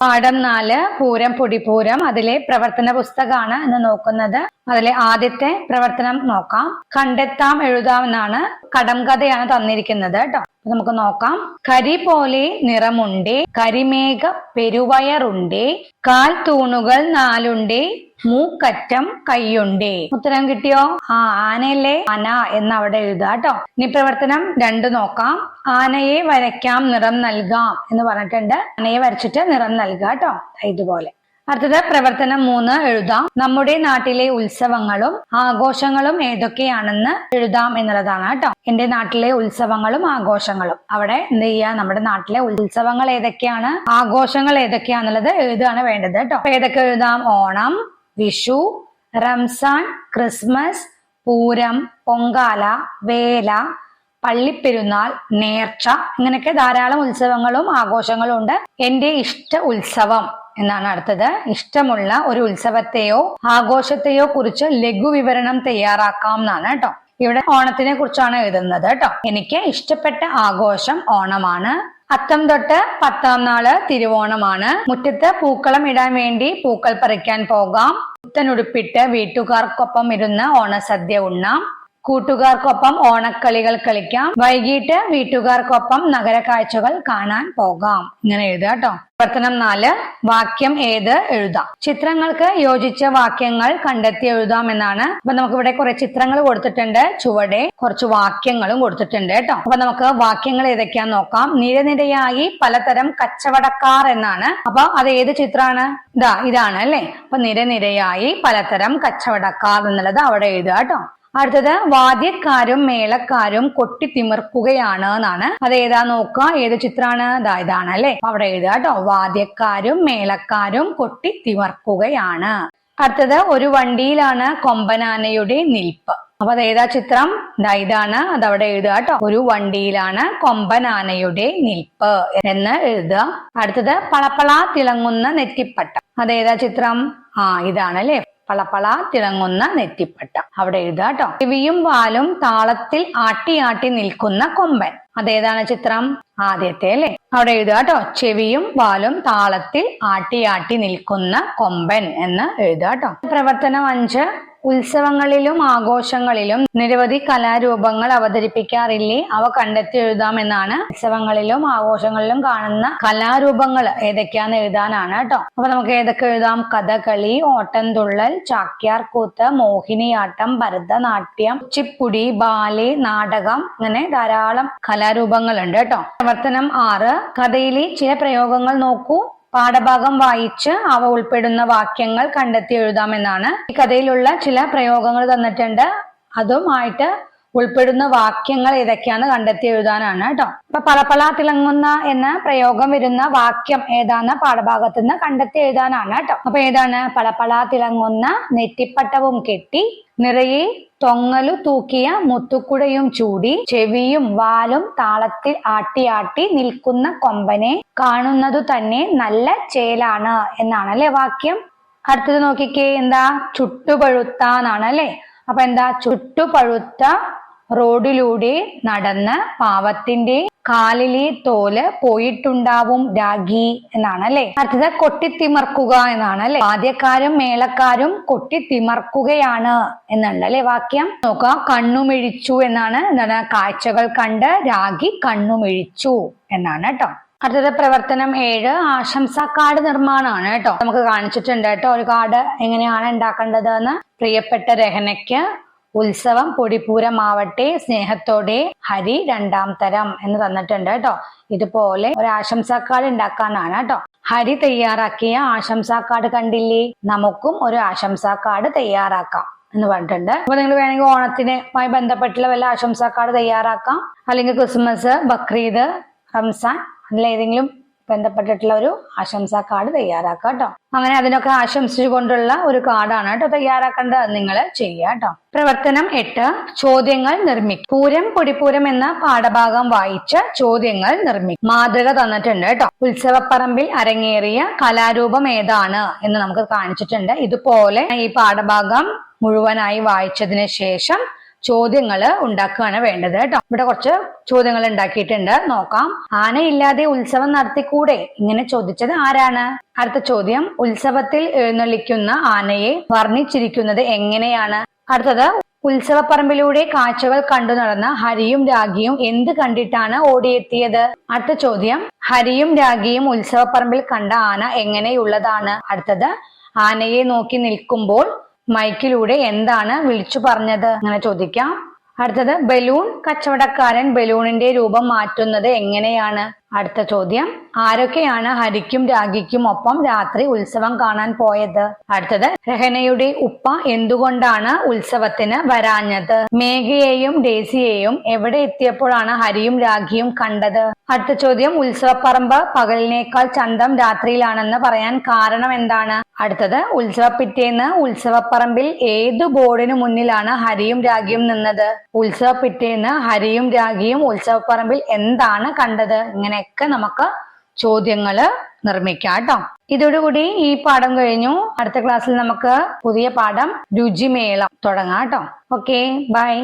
പാഠം നാല് പൂരം പൊടിപൂരം. അതിലെ പ്രവർത്തന പുസ്തകമാണ് എന്ന് നോക്കുന്നത്. അതിലെ ആദ്യത്തെ പ്രവർത്തനം നോക്കാം. കണ്ടെത്താം എഴുതാം എന്നാണ് കടം കഥയാണ് തന്നിരിക്കുന്നത് കേട്ടോ നമുക്ക് നോക്കാം. കരി പോലെ നിറമുണ്ടേ കരിമേഘ പെരുവയറുണ്ടേ കാൽ തൂണുകൾ നാലുണ്ടേ മൂക്കറ്റം കൈയുണ്ടേ. ഉത്തരം കിട്ടിയോ? ആ ആനയല്ലേ? അന എന്ന് അവിടെ എഴുതുക കേട്ടോ. ഇനി പ്രവർത്തനം രണ്ട് നോക്കാം. ആനയെ വരയ്ക്കാം നിറം നൽകാം എന്ന് പറഞ്ഞിട്ടുണ്ട്. ആനയെ വരച്ചിട്ട് നിറം നൽകുക കേട്ടോ. ഇതുപോലെ. അടുത്തത് പ്രവർത്തനം മൂന്ന് എഴുതാം. നമ്മുടെ നാട്ടിലെ ഉത്സവങ്ങളും ആഘോഷങ്ങളും ഏതൊക്കെയാണെന്ന് എഴുതാം എന്നുള്ളതാണ് കേട്ടോ. എന്റെ നാട്ടിലെ ഉത്സവങ്ങളും ആഘോഷങ്ങളും. അവിടെ എന്ത് ചെയ്യാ നമ്മുടെ നാട്ടിലെ ഉത്സവങ്ങൾ ഏതൊക്കെയാണ്? ആഘോഷങ്ങൾ ഏതൊക്കെയാണെന്നുള്ളത് എഴുതുകയാണ് വേണ്ടത് കേട്ടോ. ഏതൊക്കെ എഴുതാം? ഓണം വിഷു റംസാൻ ക്രിസ്മസ് പൂരം പൊങ്കാല വേല പള്ളിപ്പെരുന്നാൾ നേർച്ച ഇങ്ങനെയൊക്കെ ധാരാളം ഉത്സവങ്ങളും ആഘോഷങ്ങളും ഉണ്ട്. എന്റെ ഇഷ്ട ഉത്സവം എന്നാണ് അടുത്തത്. ഇഷ്ടമുള്ള ഒരു ഉത്സവത്തെയോ ആഘോഷത്തെയോ കുറിച്ച് ലഘുവിവരണം തയ്യാറാക്കാം എന്നാണ് കേട്ടോ. ഇവിടെ ഓണത്തിനെ കുറിച്ചാണ് എഴുതുന്നത് കേട്ടോ. എനിക്ക് ഇഷ്ടപ്പെട്ട ആഘോഷം ഓണമാണ്. അത്തം തൊട്ട് പത്താം നാൾ തിരുവോണമാണ്. മുറ്റത്ത് പൂക്കളം ഇടാൻ വേണ്ടി പൂക്കൾ പറിക്കാൻ പോകാം. പുത്തനുടുപ്പിട്ട് വീട്ടുകാർക്കൊപ്പം ഇരുന്ന് ഓണസദ്യ ഉണ്ണാം. കൂട്ടുകാർക്കൊപ്പം ഓണക്കളികൾ കളിക്കാം. വൈകിട്ട് വീട്ടുകാർക്കൊപ്പം നഗര കാഴ്ചകൾ കാണാൻ പോകാം. ഇങ്ങനെ എഴുതുക കേട്ടോ പ്രവർത്തനം നാല് വാക്യം ഏത് എഴുതാം. ചിത്രങ്ങൾക്ക് യോജിച്ച വാക്യങ്ങൾ കണ്ടെത്തി എഴുതാം എന്നാണ്. അപ്പൊ നമുക്ക് ഇവിടെ കുറെ ചിത്രങ്ങൾ കൊടുത്തിട്ടുണ്ട്. ചുവടെ കുറച്ച് വാക്യങ്ങളും കൊടുത്തിട്ടുണ്ട് കേട്ടോ അപ്പൊ നമുക്ക് വാക്യങ്ങൾ ഏതൊക്കെയാന്ന് നോക്കാം. നിരനിരയായി പലതരം കച്ചവടക്കാർ എന്നാണ്. അപ്പൊ അത് ഏത് ചിത്രമാണ് ഇതാ ഇതാണ് അല്ലെ? അപ്പൊ നിരനിരയായി പലതരം കച്ചവടക്കാർ എന്നുള്ളത് അവിടെ എഴുതുക കേട്ടോ അടുത്തത് വാദ്യക്കാരും മേളക്കാരും കൊട്ടിത്തിമിർക്കുകയാണ് എന്നാണ്. അത് ഏതാ നോക്കുക? ഏത് ചിത്രമാണ് ഇതാണ് അല്ലെ? അവിടെ എഴുതുക കേട്ടോ. വാദ്യക്കാരും മേളക്കാരും കൊട്ടിത്തിമിർക്കുകയാണ് അടുത്തത് ഒരു വണ്ടിയിലാണ് കൊമ്പനാനയുടെ നിൽപ്പ്. അപ്പൊ അത് ഏതാ ചിത്രം? ദാ ഇതാണ്. അതവിടെ എഴുതുക കേട്ടോ. ഒരു വണ്ടിയിലാണ് കൊമ്പനാനയുടെ നിൽപ്പ് എന്ന് എഴുതുക. അടുത്തത് പളപ്പള തിളങ്ങുന്ന നെറ്റിപ്പട്ടം. അതേതാ ചിത്രം? ആ ഇതാണ് അല്ലെ? പളപ്പള തിളങ്ങുന്ന നെറ്റിപ്പട്ട. അവിടെ എഴുതുക കേട്ടോ ചെവിയും വാലും താളത്തിൽ ആട്ടി ആട്ടി നിൽക്കുന്ന കൊമ്പൻ. അതേതാണ് ചിത്രം? ആദ്യത്തെ അല്ലെ? അവിടെ എഴുതുക കേട്ടോ ചെവിയും വാലും താളത്തിൽ ആട്ടി ആട്ടി നിൽക്കുന്ന കൊമ്പൻ എന്ന് എഴുതുക കേട്ടോ പ്രവർത്തനം അഞ്ച്. ഉത്സവങ്ങളിലും ആഘോഷങ്ങളിലും നിരവധി കലാരൂപങ്ങൾ അവതരിപ്പിക്കാറില്ലേ? അവ കണ്ടെത്തി എഴുതാമെന്നാണ്. ഉത്സവങ്ങളിലും ആഘോഷങ്ങളിലും കാണുന്ന കലാരൂപങ്ങൾ ഏതൊക്കെയാന്ന് എഴുതാനാണ് കേട്ടോ. അപ്പൊ നമുക്ക് ഏതൊക്കെ എഴുതാം? കഥകളി ഓട്ടംതുള്ളൽ ചാക്യാർ കൂത്ത് മോഹിനിയാട്ടം ഭരതനാട്യം ചിപ്പുടി ബാലെ നാടകം അങ്ങനെ ധാരാളം കലാരൂപങ്ങളുണ്ട് കേട്ടോ. പ്രവർത്തനം ആറ്. കഥയിലെ ചില പ്രയോഗങ്ങൾ നോക്കൂ. പാഠഭാഗം വായിച്ച് അവ ഉൾപ്പെടുന്ന വാക്യങ്ങൾ കണ്ടെത്തി എഴുതാമെന്നാണ്. ഈ കഥയിലുള്ള ചില പ്രയോഗങ്ങൾ തന്നിട്ടുണ്ട്. അതുമായിട്ട് ഉൾപ്പെടുന്ന വാക്യങ്ങൾ ഏതൊക്കെയാണ് കണ്ടെത്തി എഴുതാനാണ് കേട്ടോ. അപ്പൊ പളപ്പള തിളങ്ങുന്ന എന്ന പ്രയോഗം വരുന്ന വാക്യം ഏതാണ് പാഠഭാഗത്ത് നിന്ന് കണ്ടെത്തി എഴുതാനാണ് കേട്ടോ. അപ്പൊ ഏതാണ്? പളപ്പള തിളങ്ങുന്ന നെറ്റിപ്പട്ടവും കെട്ടി നിറയെ തൊങ്ങലു തൂക്കിയ മുത്തുക്കുടയും ചൂടി ചെവിയും വാലും താളത്തിൽ ആട്ടിയാട്ടി ആട്ടി നിൽക്കുന്ന കൊമ്പനെ കാണുന്നതു തന്നെ നല്ല ചേലാണ് എന്നാണ് അല്ലെ വാക്യം. അടുത്തത് നോക്കിക്കേ എന്താ? ചുട്ടുപഴുത്ത എന്നാണ് അല്ലെ അപ്പൊ എന്താ? ചുട്ടുപഴുത്ത റോഡിലൂടെ നടന്ന് പാവത്തിന്റെ കാലിലെ തോൽ പോയിട്ടുണ്ടാവും രാഗി എന്നാണ് അല്ലെ അടുത്തത് കൊട്ടിത്തിമർക്കുക എന്നാണ് അല്ലെ ആദ്യക്കാരും മേളക്കാരും കൊട്ടിത്തിമർക്കുകയാണ് എന്നുണ്ട് അല്ലെ വാക്യം? നോക്കുക കണ്ണുമിഴിച്ചു എന്നാണ് എന്താണ്? കാഴ്ചകൾ കണ്ട് രാഗി കണ്ണുമിഴിച്ചു എന്നാണ് കേട്ടോ. അടുത്തത് പ്രവർത്തനം ഏഴ് ആശംസാ കാർഡ് നിർമ്മാണമാണ് കേട്ടോ. നമുക്ക് കാണിച്ചിട്ടുണ്ട് കേട്ടോ ഒരു കാർഡ് എങ്ങനെയാണ് ഉണ്ടാക്കേണ്ടത് എന്ന് പ്രിയപ്പെട്ട രഹനയ്ക്ക് ഉത്സവം പൊടിപൂരമാവട്ടെ സ്നേഹത്തോടെ ഹരി രണ്ടാം തരം എന്ന് തന്നിട്ടുണ്ട് കേട്ടോ. ഇതുപോലെ ഒരു ആശംസാ കാർഡ് ഉണ്ടാക്കാനാണ് കേട്ടോ. ഹരി തയ്യാറാക്കിയ ആശംസാ കാർഡ് കണ്ടില്ലേ? നമുക്കും ഒരു ആശംസാ കാർഡ് തയ്യാറാക്കാം എന്ന് പറഞ്ഞിട്ടുണ്ട്. അപ്പൊ നിങ്ങൾ വേണമെങ്കിൽ ഓണത്തിനുമായി ബന്ധപ്പെട്ടുള്ള വല്ല ആശംസാ കാർഡ് തയ്യാറാക്കാം. അല്ലെങ്കിൽ ക്രിസ്മസ് ബക്രീദ് റംസാൻ അതിലേതെങ്കിലും ബന്ധപ്പെട്ടിട്ടുള്ള ഒരു ആശംസാ കാർഡ് തയ്യാറാക്കുക കേട്ടോ അങ്ങനെ അതിനൊക്കെ ആശംസിച്ചുകൊണ്ടുള്ള ഒരു കാർഡാണ് കേട്ടോ തയ്യാറാക്കേണ്ടത്. നിങ്ങൾ ചെയ്യുക കേട്ടോ പ്രവർത്തനം എട്ട് ചോദ്യങ്ങൾ നിർമ്മിക്കും പൂരം പൊടിപ്പൂരം എന്ന പാഠഭാഗം വായിച്ച് ചോദ്യങ്ങൾ നിർമ്മിക്കും മാതൃക തന്നിട്ടുണ്ട് കേട്ടോ ഉത്സവപ്പറമ്പിൽ അരങ്ങേറിയ കലാരൂപം ഏതാണ് എന്ന് നമുക്ക് കാണിച്ചിട്ടുണ്ട്. ഇതുപോലെ ഈ പാഠഭാഗം മുഴുവനായി വായിച്ചതിന് ശേഷം ചോദ്യങ്ങൾ ഉണ്ടാക്കുകയാണ് വേണ്ടത് കേട്ടോ. ഇവിടെ കുറച്ച് ചോദ്യങ്ങൾ ഉണ്ടാക്കിയിട്ടുണ്ട്. നോക്കാം. ആനയില്ലാതെ ഉത്സവം നടത്തിക്കൂടെ? ഇങ്ങനെ ചോദിച്ചത് ആരാണ്? അടുത്ത ചോദ്യം. ഉത്സവത്തിൽ എഴുന്നള്ളിക്കുന്ന ആനയെ വർണിച്ചിരിക്കുന്നത് എങ്ങനെയാണ്? അടുത്തത്. ഉത്സവപ്പറമ്പിലൂടെ കാഴ്ചകൾ കണ്ടു നടന്ന ഹരിയും രാഗിയും എന്ത് കണ്ടിട്ടാണ് ഓടിയെത്തിയത്? അടുത്ത ചോദ്യം. ഹരിയും രാഗിയും ഉത്സവപ്പറമ്പിൽ കണ്ട ആന എങ്ങനെയുള്ളതാണ്? അടുത്തത്. ആനയെ നോക്കി നിൽക്കുമ്പോൾ മൈക്കിലൂടെ എന്താണ് വിളിച്ചു പറഞ്ഞത്? അങ്ങനെ ചോദിക്കാം. അടുത്തത് ബലൂൺ കച്ചവടക്കാരൻ ബലൂണിന്റെ രൂപം മാറ്റുന്നത് എങ്ങനെയാണ്? അടുത്ത ചോദ്യം ആരൊക്കെയാണ് ഹരിക്കും രാഗിക്കും ഒപ്പം രാത്രി ഉത്സവം കാണാൻ പോയത്? അടുത്തത് രഹനയുടെ ഉപ്പ എന്തുകൊണ്ടാണ് ഉത്സവത്തിന് വരാഞ്ഞത്? മേഘയെയും ഡേസിയെയും എവിടെ എത്തിയപ്പോഴാണ് ഹരിയും രാഗിയും കണ്ടത്? അടുത്ത ചോദ്യം ഉത്സവപ്പറമ്പ് പകലിനേക്കാൾ ചന്തം രാത്രിയിലാണെന്ന് പറയാൻ കാരണം എന്താണ്? അടുത്തത് ഉത്സവപ്പിറ്റേന്ന് ഉത്സവപ്പറമ്പിൽ ഏതു ബോർഡിനു മുന്നിലാണ് ഹരിയും രാഗിയും നിന്നത്? ഉത്സവപ്പിറ്റേന്ന് ഹരിയും രാഗിയും ഉത്സവപ്പറമ്പിൽ എന്താണ് കണ്ടത്? ഇങ്ങനെയൊക്കെ നമുക്ക് ചോദ്യങ്ങൾ നിർമ്മിക്കാം കേട്ടോ ഇതോടുകൂടി ഈ പാഠം കഴിഞ്ഞു. അടുത്ത ക്ലാസ്സിൽ നമുക്ക് പുതിയ പാഠം രുചിമേളം തുടങ്ങാം കേട്ടോ ഓക്കെ ബൈ.